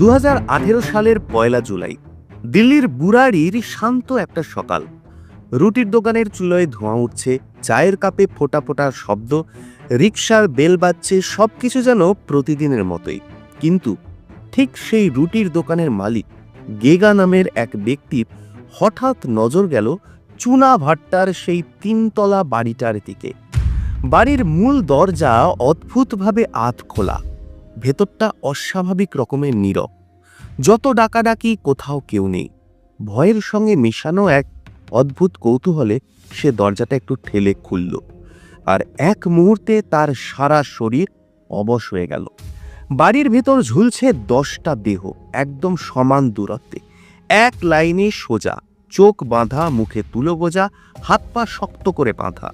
দু হাজার আঠেরো সালের পয়লা জুলাই। দিল্লির বুরাড়ির শান্ত একটা সকাল। রুটির দোকানের চুলোয় ধোঁয়া উঠছে, চায়ের কাপে ফোটা ফোটা শব্দ রিকশার বেল বাজছে সব কিছু যেন প্রতিদিনের মতোই। কিন্তু ঠিক সেই রুটির দোকানের মালিক, গেগা নামের এক ব্যক্তির হঠাৎ নজর গেল চুনা ভাট্টার সেই তিনতলা বাড়িটার দিকে। বাড়ির মূল দরজা অদ্ভুতভাবে আধ খোলা ভেতরটা অস্বাভাবিক রকমের নীরব। যত ডাকাডাকি, কোথাও কেউ নেই। ভয়ের সঙ্গে মেশানো এক অদ্ভুত কৌতূহলে সে দরজাটা একটু ঠেলে খুলল আর এক মুহূর্তে তার সারা শরীর অবশ হয়ে গেল। বাড়ির ভেতর ঝুলছে দশটা দেহ, একদম সমান দূরত্বে। এক লাইনে সোজা, চোখ বাঁধা, মুখে তুলো বোঝা, হাত পা শক্ত করে বাঁধা।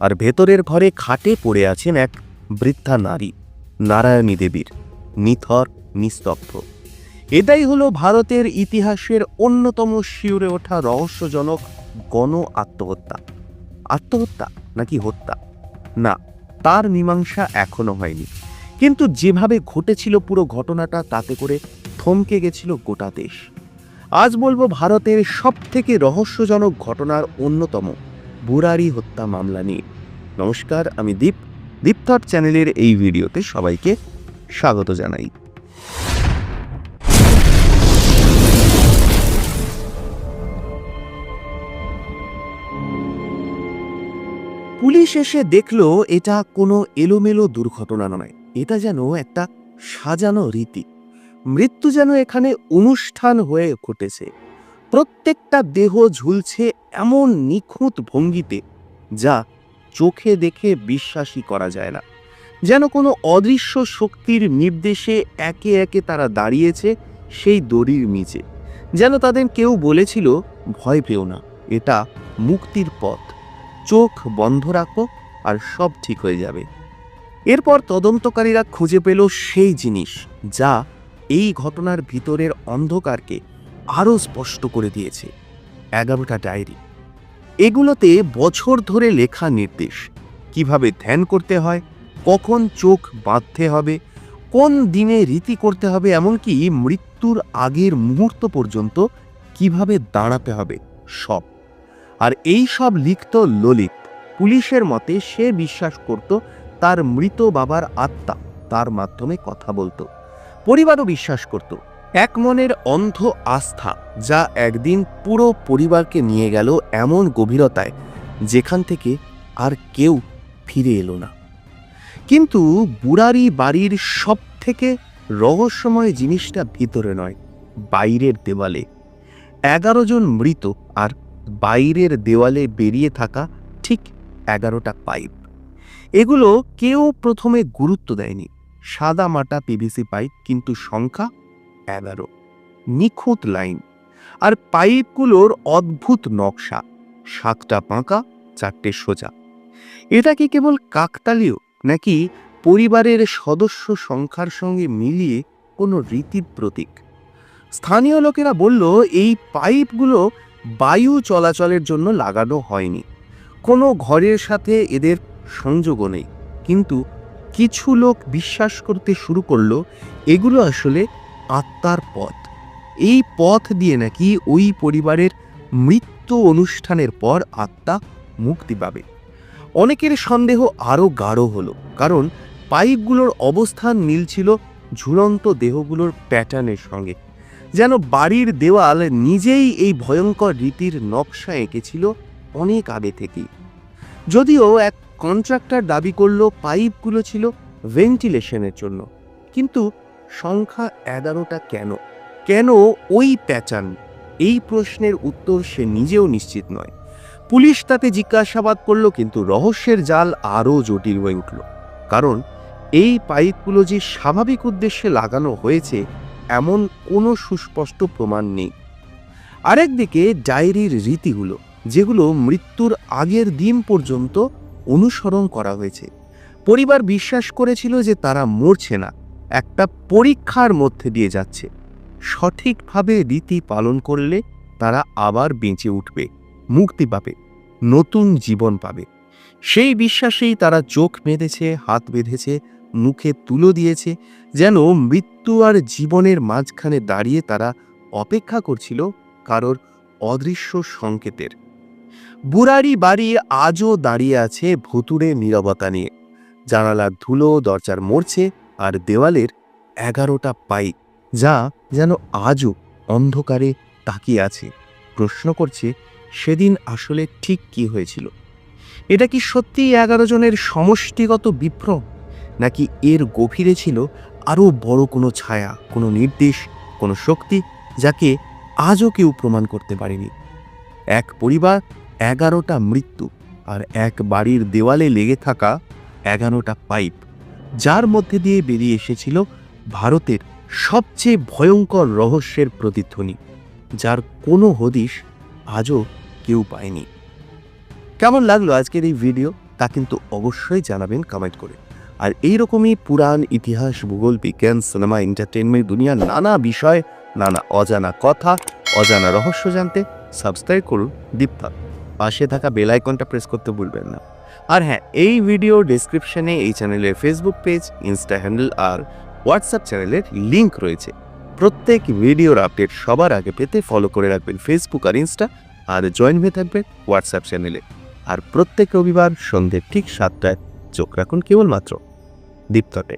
আর ভেতরের ঘরে খাটে পড়ে আছেন এক বৃদ্ধা নারী। নারায়ণী দেবীর নিথর, নিস্তব্ধ। এটাই হলো ভারতের ইতিহাসের অন্যতম শিউরে ওঠা রহস্যজনক গণ আত্মহত্যা। আত্মহত্যা নাকি হত্যা? না, তার মীমাংসা এখনও হয়নি। কিন্তু যেভাবে ঘটেছিল পুরো ঘটনাটা, তাতে করে থমকে গেছিল গোটা দেশ। আজ বলব ভারতের সব থেকে রহস্যজনক ঘটনার অন্যতম বুরারি হত্যা মামলা নিয়ে। নমস্কার, আমি দীপ। দীপথট চ্যানেলের এই ভিডিওতে সবাইকে স্বাগত জানাই। পুলিশ এসে দেখল এটা কোনো এলোমেলো দুর্ঘটনা নয়, এটা যেন একটা সাজানো রীতি। মৃত্যু যেন এখানে অনুষ্ঠান হয়ে ঘটেছে। প্রত্যেকটা দেহ ঝুলছে এমন নিখুঁত ভঙ্গিতে যা চোখে দেখে বিশ্বাসই করা যায় না। যেন কোনো অদৃশ্য শক্তির নির্দেশে একে একে তারা দাঁড়িয়েছে সেই দড়ির নিচে। যেন তাদের কেউ বলেছিল, ভয় পেও না, এটা মুক্তির পথ। চোখ বন্ধ রাখো আর সব ঠিক হয়ে যাবে। এরপর তদন্তকারীরা খুঁজে পেল সেই জিনিস, যা এই ঘটনার ভিতরের অন্ধকারকে আরও স্পষ্ট করে দিয়েছে। এগারোটা ডায়েরি। এগুলোতে বছর ধরে লেখা নির্দেশ। কীভাবে ধ্যান করতে হয়, কখন চোখ বাঁধতে হবে, কোন দিনে রীতি করতে হবে, এমনকি মৃত্যুর আগের মুহূর্ত পর্যন্ত কীভাবে দাঁড়াতে হবে, সব। আর এই সব লিখত ললিত। পুলিশের মতে সে বিশ্বাস করত তার মৃত বাবার আত্মা, তার মাধ্যমে কথা বলতো। পরিবারও বিশ্বাস করত। এক মনের অন্ধ আস্থা যা একদিন পুরো পরিবারকে নিয়ে গেল এমন গভীরতায়, যেখান থেকে আর কেউ ফিরে এলো না। কিন্তু বুড়ারি বাড়ির সব থেকে রহস্যময় জিনিসটা ভিতরে নয়, বাইরের দেওয়ালে। এগারো জন মৃত আর বাইরের দেওয়ালে বেরিয়ে থাকা ঠিক এগারোটা পাইপ। এগুলো কেউ প্রথমে গুরুত্ব দেয়নি। সাদা মাটা পিভিসি পাইপ, কিন্তু সংখ্যা এগারো নিখুঁত লাইন। আর পাইপগুলোর অদ্ভুত নকশা। সাতটা পাঁকা, চারটে সোজা। এটা কি কেবল কাকতালীয়, নাকি পরিবারের সদস্য সংখ্যার সঙ্গে মিলিয়ে কোনো রীতির প্রতীক? স্থানীয় লোকেরা বলল, এই পাইপগুলো বায়ু চলাচলের জন্য লাগানো হয়নি। কোনো ঘরের সাথে এদের সংযোগও নেই। কিন্তু কিছু লোক বিশ্বাস করতে শুরু করল, এগুলো আসলে আত্মার পথ। এই পথ দিয়ে নাকি ওই পরিবারের মৃত্যু অনুষ্ঠানের পর আত্মা মুক্তি পাবে। অনেকের সন্দেহ আরও গাঢ় হলো, কারণ পাইপগুলোর অবস্থান মিলছিল ঝুলন্ত দেহগুলোর প্যাটার্নের সঙ্গে। যেন বাড়ির দেওয়াল নিজেই এই ভয়ঙ্কর রীতির নকশা এঁকেছিল অনেক আগে থেকেই। যদিও এক কন্ট্রাক্টর দাবি করল পাইপগুলো ছিল ভেন্টিলেশনের জন্য, কিন্তু সংখ্যা এগারোটা কেন? কেন ওই প্যাটার্ন এই প্রশ্নের উত্তর সে নিজেও নিশ্চিত নয়। পুলিশ তাতে জিজ্ঞাসাবাদ করল কিন্তু রহস্যের জাল আরও জটিল হয়ে উঠল। কারণ এই পাইপগুলো যে স্বাভাবিক উদ্দেশ্যে লাগানো হয়েছে, এমন কোনো সুস্পষ্ট প্রমাণ নেই। আরেকদিকে ডায়েরির রীতিগুলো, যেগুলো মৃত্যুর আগের দিন পর্যন্ত অনুসরণ করা হয়েছে। পরিবার বিশ্বাস করেছিল যে তারা মরছে না। একটা পরীক্ষার মধ্যে দিয়ে যাচ্ছে। সঠিকভাবে রীতি পালন করলে তারা আবার বেঁচে উঠবে, মুক্তি পাবে, নতুন জীবন পাবে। সেই বিশ্বাসেই তারা চোখ বেঁধেছে, হাত বেঁধেছে, মুখে তুলো দিয়েছে, যেন মৃত্যু আর জীবনের মাঝখানে দাঁড়িয়ে তারা অপেক্ষা করছিল কারোর অদৃশ্য সংকেতের। বুড়ারি বাড়ি আজও দাঁড়িয়ে আছে ভুতুরে নীরবতা নিয়ে। জানালার ধুলো, দরজার মরছে আর দেওয়ালের এগারোটা পাইপ যা যেন আজও অন্ধকারে তাকিয়ে আছে। প্রশ্ন করছে, সেদিন আসলে ঠিক কি হয়েছিল? এটা কি সত্যি এগারো জনের সমষ্টিগত বিভ্রম? নাকি এর গভীরে ছিল আরও বড় কোনো ছায়া, কোনো নির্দেশ, কোনো শক্তি যাকে আজও কেউ প্রমাণ করতে পারেনি? এক পরিবার, এগারোটা মৃত্যু আর এক বাড়ির দেওয়ালে লেগে থাকা এগারোটা পাইপ। যার মধ্যে দিয়ে বেরিয়ে এসেছিল ভারতের সবচেয়ে ভয়ঙ্কর রহস্যের প্রতিধ্বনি, যার কোনো হদিশ আজও কেউ পায়নি। কেমন লাগল আজকের এই ভিডিও? তা কিন্তু অবশ্যই জানাবেন কমেন্ট করে। আর এইরকমই পুরাণ, ইতিহাস, ভূগোল, বিজ্ঞান সিনেমা এন্টারটেনমেন্ট দুনিয়ার নানা বিষয়, নানা অজানা কথা, অজানা রহস্য জানতে সাবস্ক্রাইব করুন দীপ্তা। পাশে থাকা বেল আইকনটা প্রেস করতে ভুলবেন না। আর হ্যাঁ এই ভিডিও ডিসক্রিপশনে এই চ্যানেলের ফেসবুক পেজ ইনস্টা হ্যান্ডেল আর হোয়াটসঅ্যাপ চ্যানেলের লিঙ্ক রয়েছে। প্রত্যেক ভিডিওর আপডেট সবার আগে পেতে ফলো করে রাখবেন ফেসবুক আর ইনস্টা আর জয়েন হয়ে থাকবেন হোয়াটসঅ্যাপ চ্যানেলে আর প্রত্যেক রবিবার সন্ধ্যে ঠিক সাতটায় চোখ রাখুন কেবলমাত্র দীপ্ততে।